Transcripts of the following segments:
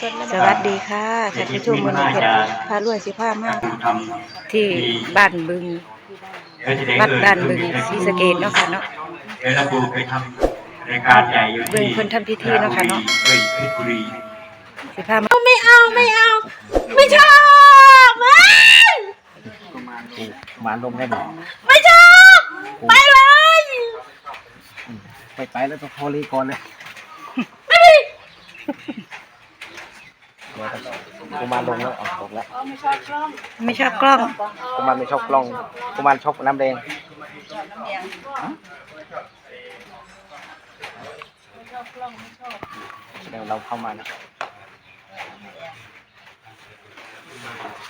สวัสดีค่ะท่านผู้ชมวันนี้เพชรพารวยสิพามาก ที่บ้านบึงวัดบ้านบึงศรีสะเกษเนาะค่ะเนาะเดี๋ยวเราดูไปทำรายการใหญ่อยู่เบิ่ที่งเพิ่นทำพิธีเนาะค่ะเนาะเฮ้ยเพชรบุรีสิพามาไม่เอาไม่เอา ไม่ชอบไม่หมานลมได้บ่ไม่ชอบ ไปเลย ไปไปแล้วต้องพอรีก่อนเลย ไม่ดี เดี๋ยวต้องกุมารลงแล้วออกตกแล้วไม่ชอบกล้องกุมารไม่ชอบกล้องกุมารชอบน้ำแดงเดี๋ยวเราเข้ามานะ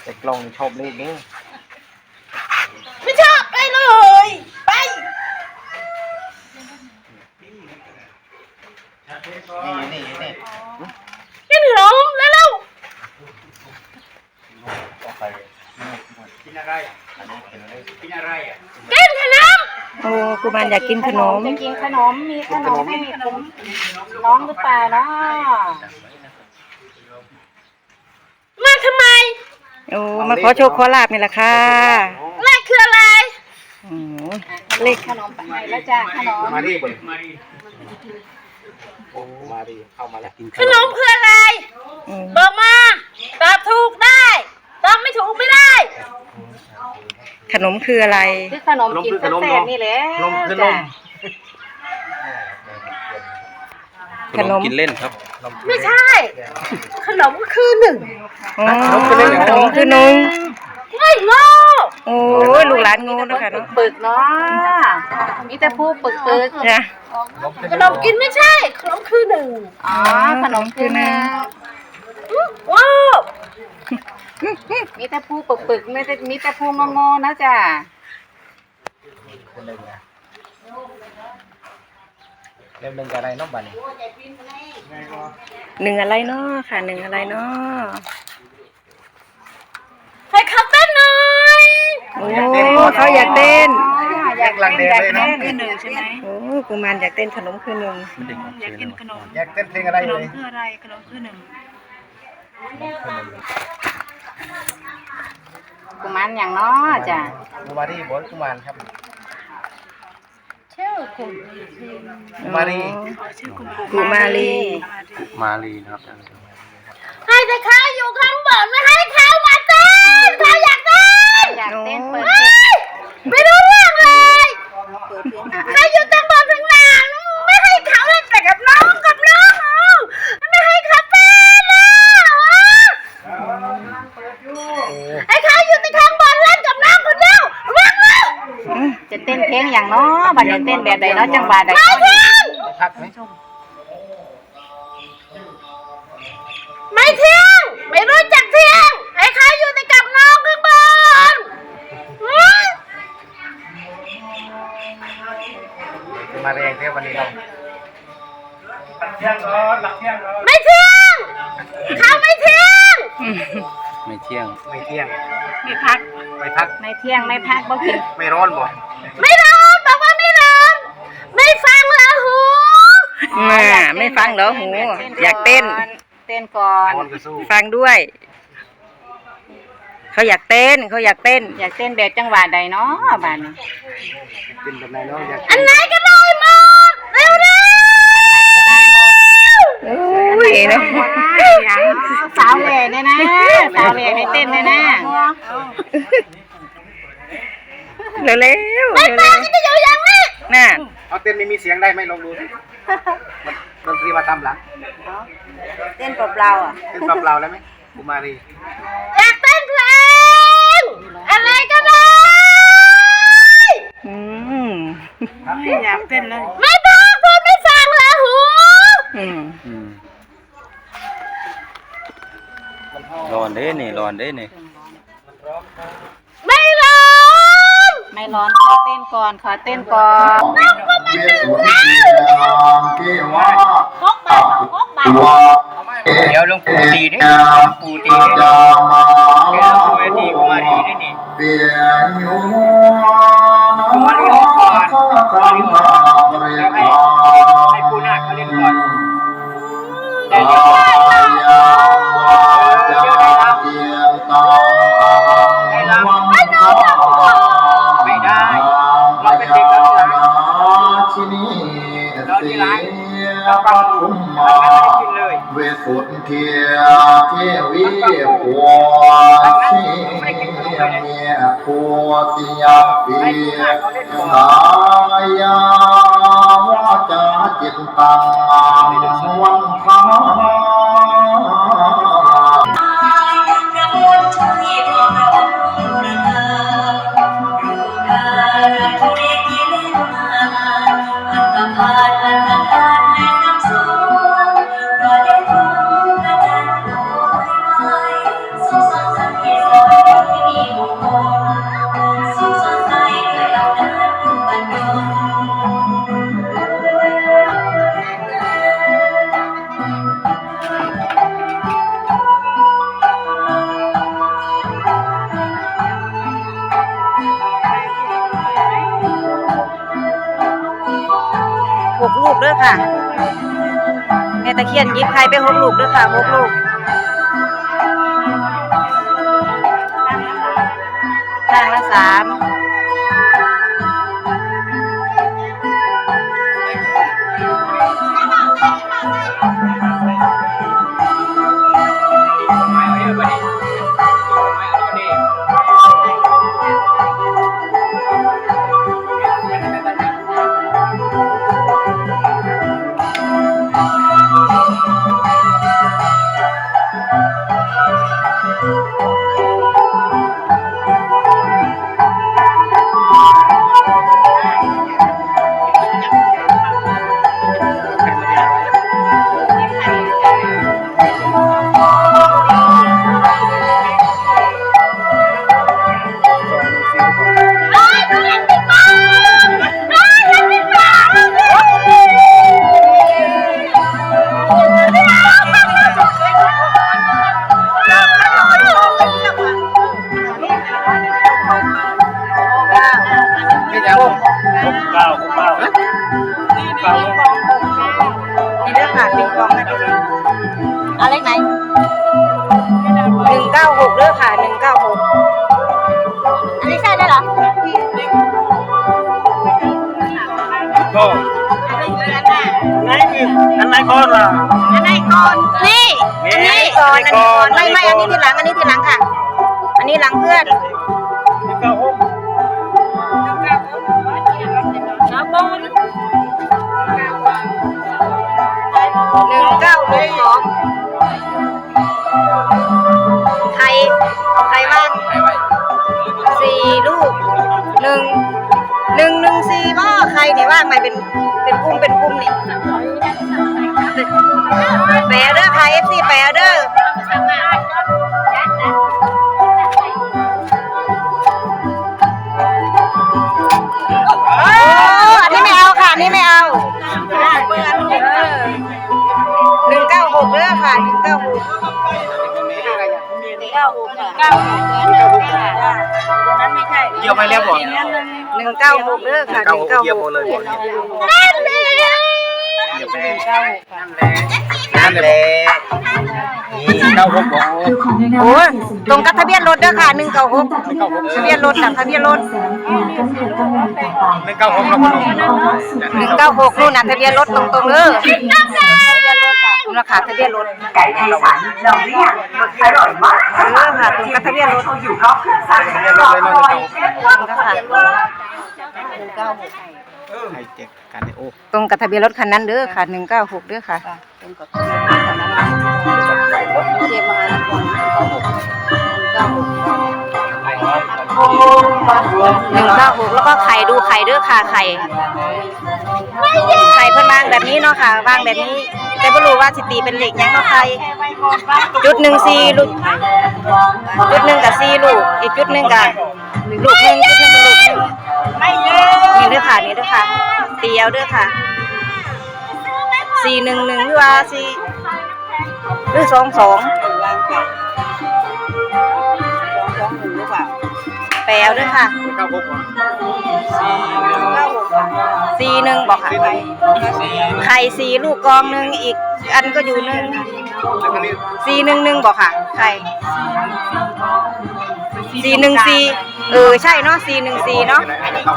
แต่กล้องชอบเลขนี้ไม่ชอบไปเลย ไปนี่นี่นี่ กินขนมแล้วเร็ว ก็ไป กินอะไรกินอะไรอะกินขนมโอ้กุมารอยากกินขนมจะกินขนมมีขนมให้ผมน้องหรือเปล่าเนาะมาทำไมโอ้มาขอโชคขอลาบนี่แหละค่ะเลขคืออะไรโอ้เลขขนมไปให้แล้วจ้าขนมมาดิบนมาดิมาดิเข้ามาแล้วขนมคืออะไรอืมบอกมาตอบถูกได้ตอบไม่ถูกไม่ได้ ขนมคืออะไรคือขนมกินแซ่บๆนี่แหละลมคือลจ้ามขนมกินเล่นครับ ไม่ใช่ ขนมก็คือหนึ่งอ๋อขนมคือหนมไม่โง่โอ้ยลูกหลานงูเนาะค่ะเนาะปึกเนาะมีแต่ผู้ปึกปึกจ้ะ ขนมกินไม่ใช่ ขนมคือหนึ่งอ๋อขนมคือหนึ่งอื้อว้าว มีแต่ผู้ปึกปึกไม่ได้มีแต่ผู้งงๆนะจ้าเล่มหนึ่งกับอะไรเน้องบัดนี้หนึ่งอะไรเนาะค่ะหนึ่งอะไรเนาะให้เขาเต้นหน่อยโอ้เขาอยากเต้นอยากลังเต้เดนงอยากเลยเต้เนาะนคือหนึ่งใช่ไหมโอ้กุมารอยากเต้นขนมคือหนึ่งอยากกินขนมอยากเต้นเพลงอะไรเลยคืออะไรขนมคือหนึ่ง กุมารอย่างเนาะจ้ากุมารีบนกุมารครับ ชื่อคุณกุมารีกุมารีมารีนะครับให้แต่เขาอยู่ข้างบนไม่ให้เขามาเต้นเขาอยากเต้นอยากเต้นเปิด เฮ้ยไม่รู้เรื่องเลย เปิดเพลงอะ เขาอยู่ตั้งบนตั้งนานไม่ให้เขาเล่นแต่กับน้องกับน้องไม่ให้เขาเต้นแล้วให้เขาอยู่แต่ข้างบนเล่นกับน้องคนเดียวว่างแล้ว จะเต้นเพลง อย่างเนาะบัดนี้เต้นแบบใดเนาะจังหวะใดไม่เที่ยงพักไหมไม่เที่ยง ไม่รู้จักเที่ยงให้เขาอยู่แต่กับน้องข้างบนอืมมาแรงเท่วันนี้เราเที่ยงก่อนหลักเที่ยงก่อนไม่เที่ยงเขาไม่เที่ยง ไม่เที่ยง ไม่เที่ยง ไม่พัก ไม่พัก ไม่เที่ยง ไม่พักบ่กินไม่ร้อนบ่ ไม่ร้อน แม่ไม่ฟังเหรอหูอยากเต้น เต้นก่อนร้อนก็สู้ฟังด้วย เขาอยากเต้นเขาอยากเต้น อยากเต้นแบบจังหวะใดเนาะบัดนี้เป็นแบบไหนเนาะอยากอันไหนก็ได้หมดเร็วเร็วก็ได้หมดโอ้ยเนาะสาวแหล่เนี่ยนะสาวแหล่ให้เต้นเลยนะเร็วๆเร็วไม่ฟังก็จะอยู่อย่างนี้ๆน่ะเอาเต้นไม่มีเสียงได้ไหมลองดูสิมัน ดนตรีมาทำหลังเต้นเปล่าๆอะเต้นเปล่าๆได้ไหมกุมารีอยากเต้นเพลงอะไรก็ได้อืมอยากเต้นเลยไม่ต้องพูดไม่ฟังละหูอืมร้อนเด้นี่ร้อนเด้นี่ ไม่ร้อนขอเต้นก่อนขอเต้นก่อนพกบาทพกบาทเดี๋ยวหลวงปู่ตีดิหลวงปู่ตีดิเดี๋ยวหลวงปู่ตีกุมารีได้นี่กุมารีออกก่อนกุมารีออกก่อนแล้วให้ให้ปู่นาเขาเล่นก่อน สุทธิเทวีปัวชีเมียปัวติยปีกายาวาจาจิตตังวันทา ด้อค่ะแม่ตะเคียนยิบไข่ไปหกลูกเด้อค่ะหกลูกข้างละสาม ด้อค่ะปิงปองนะอะไรไหนหนึ่งเก้าหกเด้อค่ะหนึ่งเก้าหกอันนี้ใช่ได้เหรอก็ไหนคืออันไหนก่อนล่ะอันไหนก่อนนี่นี่อันนี้ก่อนอันนี้ก่อนไม่ไม่อันนี้ทีหลังอันนี้ทีหลังค่ะ อันนี้หลังเพื่อน เก้าหกสองไทยไทยว่างสี่ลูกหนึ่งหนึ่งหนึ่งสี่ว่าใครเนี่ยว่างไหม่เป็น ก้าหกเกี่ยวไปแล้วบ่หนึ่งเก้าหกเด้อค่ะหนึ่งเก้าหกเกี่ยวหมดเลยนั่นเลยเกี่ยวไปเลยนั่นแหละนี่เก้าหกโอ้ยตรงกับทะเบียนรถเด้อค่ะหนึ่งเก้าหกทะเบียนรถน่ะทะเบียนรถไม่งเก้าหกหนึ่งเก้าหกนู่นน่ะทะเบียนรถตรงๆเด้อทะเบีย รถค่ะนู่นน่ะค่ะทะเบียนรถไก่ไทยสันลองหรือยังอร่อยมากเออค่ะตรงกับทะเบียนรถอยู่รอบเครื่องสั่งรอคอยเชฟว่าตรงกับค่ะให้เจ็บกันโอ้ตรงกับทะเบียนรถคันนั้นเด้อค่ะหนึ่งเก้าหกเด้อค่ะหนึ่งเก้าหกแล้วก็ไข่ดูไข่เด้อค่ะไข่ไข่เพิ่นวางแบบนี้เนาะค่ะวางแบบนี้ แต่ไม่รู้ว่าสิตีเป็นเหล็กยังเนาะไข่จุดหนึ่งสี่ลูกจุดหนึ่งกับสี่ลูก อีกจุดหนึ่งกับลูกหนึ่งจุดหนึ่งกับลูกหนึ่งไม่เยอะนี่เด้อค่ะนี่เด้อค่ะเตียวเด้อค่ะสี่หนึ่งหนึ่งหรือว่าสี่หรือสองสอง แปลวเด้อค่ะเก้าหกบ่สี่หนึ่งบอกค่ะไข่สี่ลูกกองหนึ่งอีกอันก็อยู่หนึ่งแล้วก็นี่สี่หนึ่งหนึ่งบอกค่ะ ไข่สี่หนึ่งสี่เออใช่เนาะสี่หนึ่งสี่เนาะ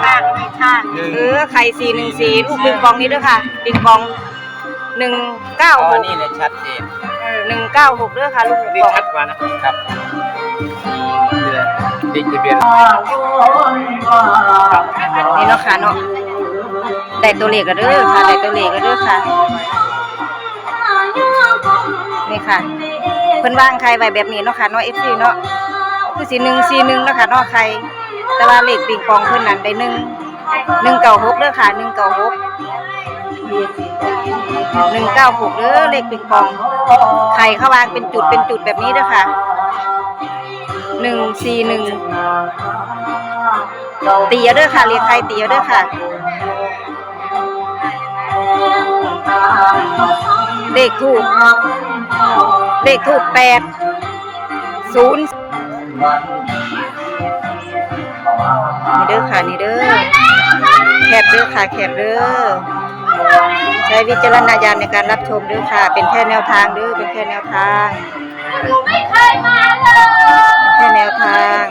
ข้างข้างเออไข่สี่หนึ่งสี่ลูกปิงปองนี้ด้วยค่ะปิงปองหนึ่งเก้าอ๋หอกนี่เลยชัดเจนเออหนึ่งเก้าหกเด้อค่ะลูกปิงนี่ปองชัดกว่านะครับนี่ เลยเด็กทะเบียนนี่เนาะค่ะเนาะได้ตัวเลขก็เด้อค่ะได้ตัวเลขก็เด้อค่ะนี่ค่ะเพิ่นวางใครไว้แบบนี้เนาะค่ะเนาะ FC เนาะคือสิ1 4 1เนาะค่ะเนาะใครแต่ว่าเลขปิงปองเพิ่นนั้นได้1 196เด้อค่ะ196 196เด้อเลขปิงปองไข่เขาวางเป็นจุดเป็นจุดแบบนี้เด้อค่ะ 141ตีเอาเด้อค่ะเรียกใครตีเอาเด้อค่ะ เลขถูกเลขถูกแปดศูนย์นี่เด้อค่ะนี่เด้อแคบเด้อค่ะแคบเด้อใช้วิจารณญาณในการรับชมเด้อค่ะ เป็นแค่แนวทางเด้อเป็นแค่แนวทางหนูไม่เคยมาเลยเป็นแค่ แนวทาง